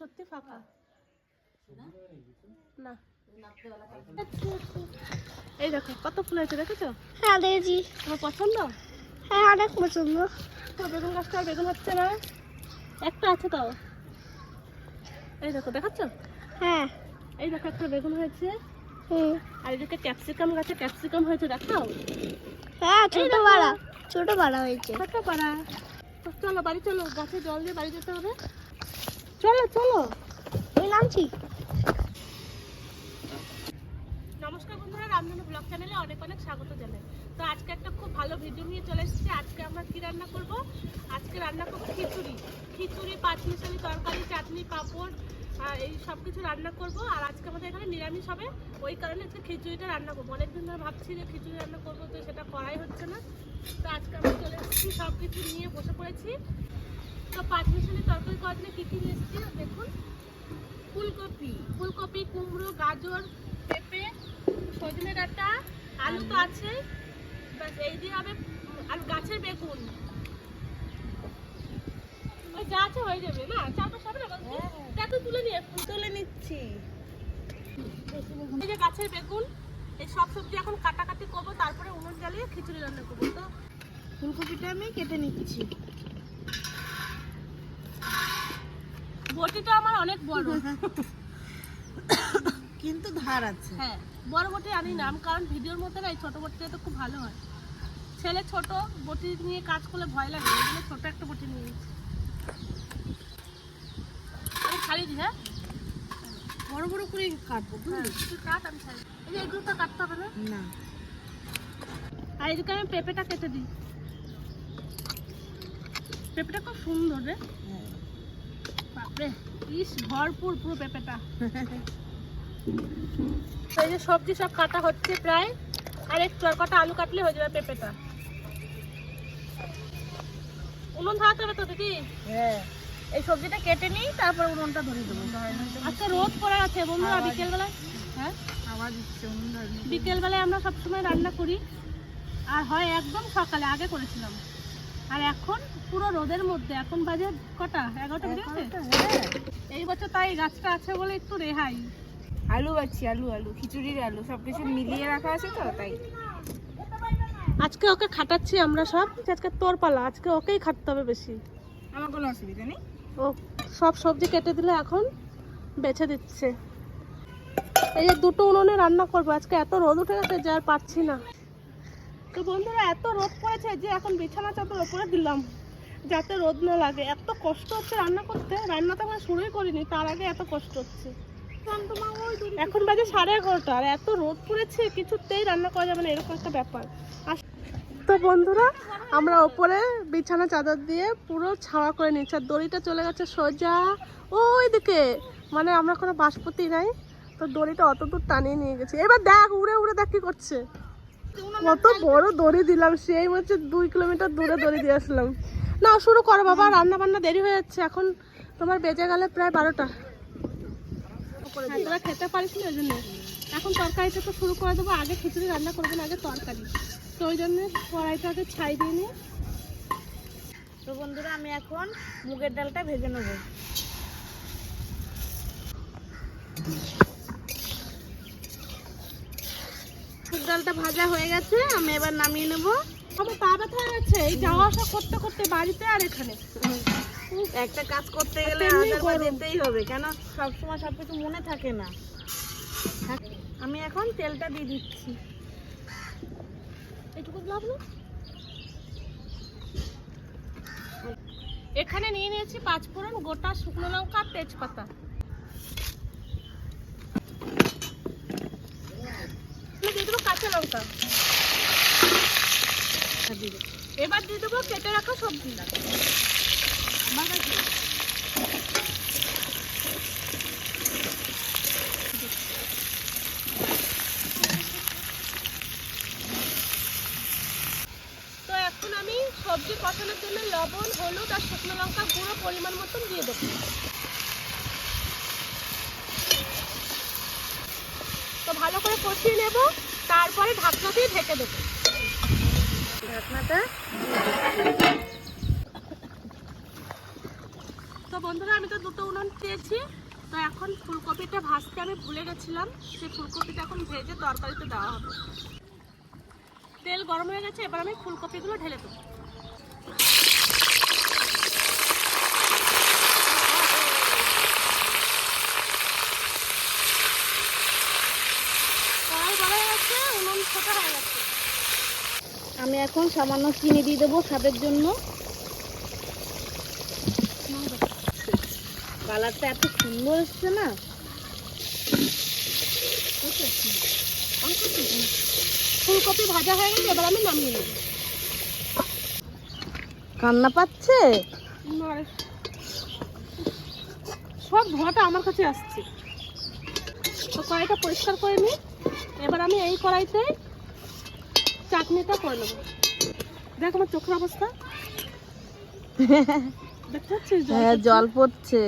সত্যি ফাঁকা। না? এই দেখো কত ফুল হয়েছে দেখেছ? হ্যাঁ দেখেছি। তোমার পছন্দ? হ্যাঁ অনেক পছন্দ। তো বেগুন গাছটা আর বেগুন হচ্ছে না। একটা আছে তাও এই দেখো দেখাচ্ছ? হ্যাঁ। এই দেখো একটা বেগুন হয়েছে। হুম। আর এদিকে ক্যাপসিকাম গাছে ক্যাপসিকাম হয়েছে দেখাও? হ্যাঁ ছোট বাড়া ছোট বাড়া হয়েছে। ছোট্ট পাড়া চলো বাড়ি চলো গাছে জল দিয়ে বাড়ি যেতে হবে। চলো চলো। আমি নামছি। নমস্কার বন্ধুরা, রামধনু ব্লগ চ্যানেলে অনেক অনেক স্বাগত জানাই। তো আজকে একটা খুব ভালো ভিডিও নিয়ে চলে এসেছি। আজকে আমরা কি রান্না করব? আজকে রান্না করব খিচুড়ি। খিচুড়ি, পাঁচমিশালি তরকারি, চাটনি, পাঁপড় এই সব কিছু রান্না করব। আর আজকে আমাদের এখানে নিরামিষ হবে। ওই কারণে আজকে খিচুড়িটা রান্না করব। অনেকদিন ধরে ভাবছি যে খিচুড়ি রান্না করব, তো সেটা করাই হচ্ছে না। তো আজকে আমরা চলে এসেছি সব কিছু নিয়ে বসে পড়েছি। তো পাঁচমিশালি তরকারি করার জন্য কী কী নিয়ে দেখুন ফুলকপি ফুলকপি কুমড়ো গাজর পেঁপে সজনে ডাঁটা আলু তো আছে। ব্যাস এই দিয়ে হবে আর গাছের বেগুন। ওই যা আছে হয়ে যাবে না? চার পাঁচ হবে না বলছি দেখো তুলে নিয়ে তুলে নিচ্ছি। এই যে গাছের বেগুন এই সব সবজি এখন কাটাকাটি করব তারপরে উনুন জ্বালিয়ে খিচুড়ি রান্না করব। তো ফুলকপিটা আমি কেটে নিচ্ছি। বটিটা আমার অনেক বড়। কিন্তু ধার আছে। হ্যাঁ বড় বটি আনি নাম কারণ ভিডিওর মধ্যে না এই ছোট বটিটা তো খুব ভালো হয়। ছেলে ছোট বটি নিয়ে কাজ করলে ভয় লাগে ওই জন্য ছোট একটা বটি নিয়ে আমি ছাড়িয়ে দিই হ্যাঁ? বড় বড় করে কাটবো হ্যাঁ, কাট আমি ছাড়ি এই এগুলো তো কাটতে হবে না না। আর এদিকে আমি পেঁপেটা কেটে দিই। পেঁপেটা খুব সুন্দর রে। বাপরে ইস ভরপুর পুরো পেঁপেটা। এই যে সবজি সব কাটা হচ্ছে প্রায় আর একটু আর কটা আলু কাটলে হয়ে যাবে পেঁপেটা। উনুন ধরাতে হবে তো দিদি? হ্যাঁ এই সবজিটা কেটে নিই তারপর উনুনটা ধরে দেবো। আচ্ছা রোদ পড়ে আছে বন্ধুরা বিকেলবেলায় হ্যাঁ? আওয়াজ বিকেলবেলায় আমরা সবসময় রান্না করি আর হয় একদম সকালে আগে করেছিলাম। আর এখন পুরো রোদের মধ্যে এখন বাজে কটা? এগারোটা বেজে গেছে? হ্যাঁ। এই বছর তাই গাছটা আছে বলে একটু রেহাই। আলু বাচ্ছি আলু আলু খিচুড়ির আলু সবকিছু মিলিয়ে রাখা আছে তো তাই। আজকে ওকে খাটাচ্ছি আমরা সব আজকে তোর পালা আজকে ওকেই খাটতে হবে বেশি। আমার কোনো অসুবিধা নেই। ও সব সবজি কেটে দিলে এখন বেছে দিচ্ছে। এই যে দুটো উনুনে রান্না করব আজকে এত রোদ উঠে গেছে যে আর পারছি না। তো বন্ধুরা, এত রোদ পড়েছে যে এখন বিছানা চাদর ওপরে দিলাম, যাতে রোদ না লাগে। এত কষ্ট হচ্ছে রান্না করতে। রান্না তো আমরা শুরুই করিনি, তার আগে এত কষ্ট হচ্ছে। এখন বাজে সাড়ে এগারোটা, আর এত রোদ পড়েছে, কিছুতেই রান্না করা যাবে না, এরকম একটা ব্যাপার। আর- তো বন্ধুরা, আমরা ওপরে বিছানা চাদর দিয়ে পুরো ছাওয়া করে নিচ্ছি, আর দড়িটা চলে গেছে সোজা ওই দিকে মানে আমরা কোনো বাসপতি নাই, তো দড়িটা অত দূর টানিয়ে নিয়ে গেছি। এবার দেখ, উড়ে উড়ে দেখ কি করছে। কত বড় দড়ি দিলাম সেই হচ্ছে দুই কিলোমিটার দূরে দড়ি দিয়ে আসলাম। না শুরু করো বাবা রান্না বান্না দেরি হয়ে যাচ্ছে এখন তোমার বেজে গেলে প্রায় বারোটা। তোরা খেতে পারিস না ওই জন্য। এখন তরকারিটা তো শুরু করে দেবো আগে খিচুড়ি রান্না করব না আগে তরকারি। তো ওই জন্য কড়াইটাকে ছাই দিয়ে নিয়ে তো বন্ধুরা আমি এখন মুগের ডালটা ভেজে নেব। ডালটা ভাজা হয়ে গেছে আমি এবার নামিয়ে নেব। আমার পা ব্যথা গেছে এই যাওয়া আসা করতে করতে বাড়িতে আর এখানে। একটা কাজ করতে গেলে আধার কার্ড হবে কেন? সবসময় সব কিছু মনে থাকে না। আমি এখন তেলটা দিয়ে দিচ্ছি। এটুকু না এখানে নিয়ে নিয়েছি পাঁচ ফোড়ন গোটা শুকনো লঙ্কা আর তেজপাতা আমি দিয়ে দেবো কাঁচা লঙ্কা। এবার দিয়ে দেবো কেটে রাখা সবজি তো এখন আমি সবজি কষানোর জন্য লবণ, হলুদ আর শুকনো লঙ্কা গুঁড়ো পরিমাণ মতন দিয়ে দেবো। তো ভালো করে কষিয়ে নেব। তারপরে ঢাকনা দিয়ে ঢেকে দেবো। তো বন্ধুরা, আমি তো দুটো উনুন পেয়েছি। তো এখন ফুলকপিটা ভাজতে আমি ভুলে গেছিলাম। সেই ফুলকপিটা এখন ভেজে তরকারিতে দেওয়া হবে। তেল গরম হয়ে গেছে, এবার আমি ফুলকপিগুলো ঢেলে দেবো কড়াই বড় হয়ে গেছে উনুন ছোট হয়ে গেছে আমি এখন সামান্য চিনি দিয়ে দেবো স্বাদের জন্য। কালারটা এত সুন্দর এসছে না। ফুলকপি ভাজা হয়ে গেছে এবার আমি নামিয়ে নেব। কান্না পাচ্ছে? সব ধোয়াটা আমার কাছে আসছে। তো কড়াইটা পরিষ্কার করে নিই। এবার আমি এই কড়াইতে চাটনিটা করে নেব। দেখ আমার চোখের অবস্থা। হ্যাঁ পড়ছে? জল পড়ছে।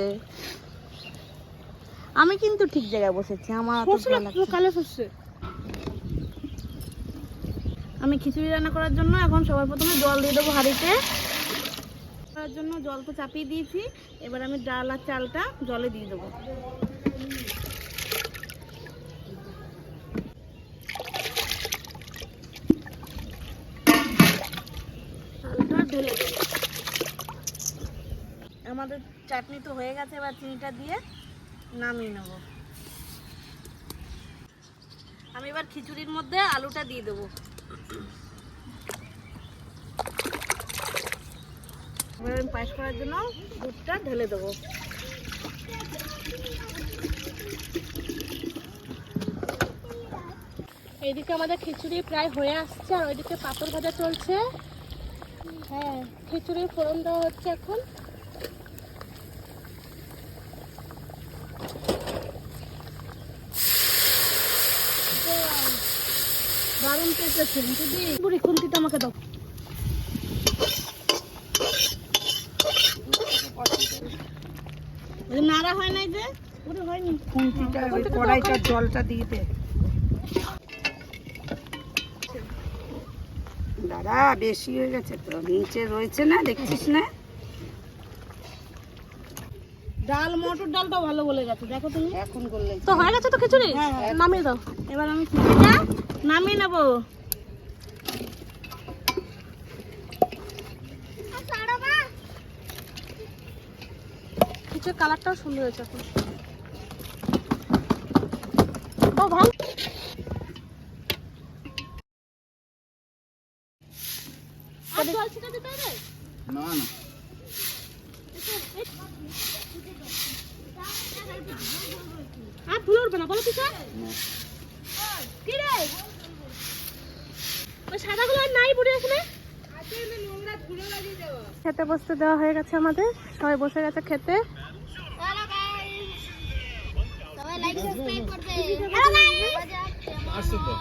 আমি কিন্তু ঠিক জায়গায় বসেছি আমার। কালো সর্ষে। আমি খিচুড়ি রান্না করার জন্য এখন সবার প্রথমে জল দিয়ে দেবো হাঁড়িতে। করার জন্য জল তো চাপিয়ে দিয়েছি। এবার আমি ডাল আর চালটা জলে দিয়ে দেবো চালটা ঢেলে। আমাদের চাটনি তো হয়ে গেছে, এবার চিনিটা দিয়ে নামিয়ে নেব। আমি এবার খিচুড়ির মধ্যে আলুটা দিয়ে দেবো। পায়েস করার জন্য দুধটা ঢেলে দেবো। এইদিকে আমাদের খিচুড়ি প্রায় হয়ে আসছে, আর ওইদিকে পাপড় ভাজা চলছে। হ্যাঁ খিচুড়ির ফোড়ন দেওয়া হচ্ছে এখন। খুন্তিটা আমাকে দাও। নাড়া হয় নাই যে? ওরে হয়নি খুন্তিটা কড়াইটার জলটা দিয়ে দে। দাদা বেশি হয়ে গেছে তো নিচে রয়েছে না দেখছিস না? ডাল মটর ডালটা ভালো বলে গেছে দেখো তুমি। এখন করলে তো হয়ে গেছে তো খিচুড়ি? হ্যাঁ, হ্যাঁ। নামিয়ে দাও। এবার আমি খিচুড়িটা নামিয়ে নেব। খিচুড়ির কালারটাও সুন্দর হয়েছে এখন। ও ভালো আর জল ছিটা দিতে হবে না না। আর ধুলো উঠবে না বলো পিসা কি রে? ওই সাদাগুলো আর নাই বুড়ি এখানে? খেতে বসতে দেওয়া হয়ে গেছে আমাদের। সবাই বসে গেছে খেতে।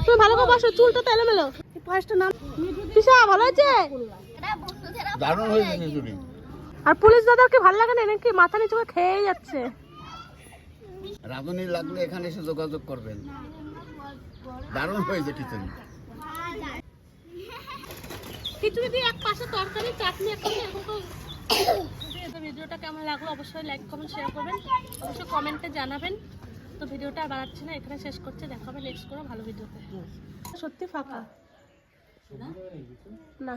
তুমি ভালো করে বসো চুলটা তো এলোমেলো। পায়েসটা নাম পিসা ভালো হয়েছে? দারুণ হয়েছে খিচুড়ি। আর পুলিশ দাদার কি ভালো লাগে না নাকি মাথা নিচু করে খেয়ে যাচ্ছে? রাঁধুনি লাগলে এখানে এসে যোগাযোগ করবেন। দারুণ হয়েছে খিচুড়ি। খিচুড়ি দিয়ে এক পাশে তরকারি চাটনি এরকম তো তো ভিডিওটা কেমন লাগল অবশ্যই লাইক কমেন্ট শেয়ার করবেন। অবশ্যই কমেন্টে জানাবেন। তো ভিডিওটা আর বাড়াচ্ছি না এখানে শেষ করছে। দেখা হবে নেক্সট কোনো ভালো ভিডিওতে সত্যি ফাঁকা। না?